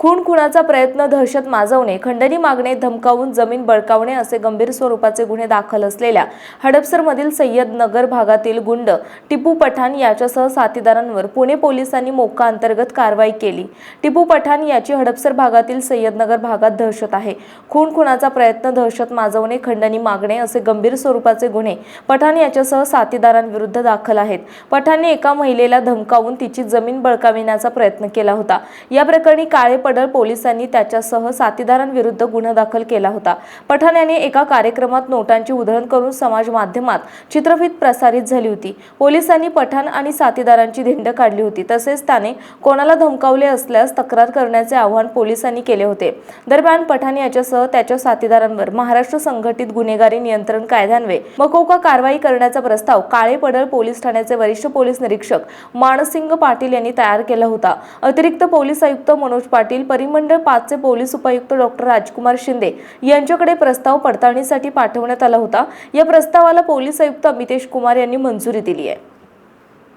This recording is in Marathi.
खून खुनाचा प्रयत्न दहशत माजवणे खंडणी मागणे धमकावून जमीन बळकावणे असे गंभीर स्वरूपाचे गुन्हे दाखल असलेल्या हडपसरमधील सय्यद नगर भागातील गुंड टिपू पठाण याच्यासह साथीदारांवर पुणे पोलिसांनी मोक्का अंतर्गत कारवाई केली. टिपू पठाण याची हडपसर भागातील सय्यदनगर भागात दहशत आहे. खून खुनाचा प्रयत्न दहशत माजवणे खंडणी मागणे असे गंभीर स्वरूपाचे गुन्हे पठाण याच्यासह साथीदारांविरुद्ध दाखल आहेत. पठाणने एका महिलेला धमकावून तिची जमीन बळकाविण्याचा प्रयत्न केला होता. या प्रकरणी काळे पडळ पोलिसांनी त्याच्यासह साथीदारांविरुद्ध गुन्हा दाखल केला होता. पठाण यांनी एका कार्यक्रमात नोटांची उधळण करून समाज माध्यमात चित्रफित प्रसारित झाली होती. पोलिसांनी पठाण आणि साथीदारांची धिंड काढली होती. तसेच त्याने कोणाला धमकावले असल्यास तक्रार करण्याचे आवाहन पोलिसांनी केले होते. दरम्यान पठाण याच्यासह त्याच्या साथीदारांवर महाराष्ट्र संघटित गुन्हेगारी नियंत्रण कायद्यान्वये मकोका कारवाई करण्याचा प्रस्ताव काळे पडळ पोलीस ठाण्याचे वरिष्ठ पोलीस निरीक्षक मानसिंग पाटील यांनी तयार केला होता. अतिरिक्त पोलीस आयुक्त मनोज पाटील परिमंडळ पाचचे पोलीस उपायुक्त डॉक्टर राजकुमार शिंदे यांच्याकडे प्रस्ताव पडताळणीसाठी पाठवण्यात आला होता. या प्रस्तावाला पोलीस आयुक्त अमितेश कुमार यांनी मंजुरी दिली आहे.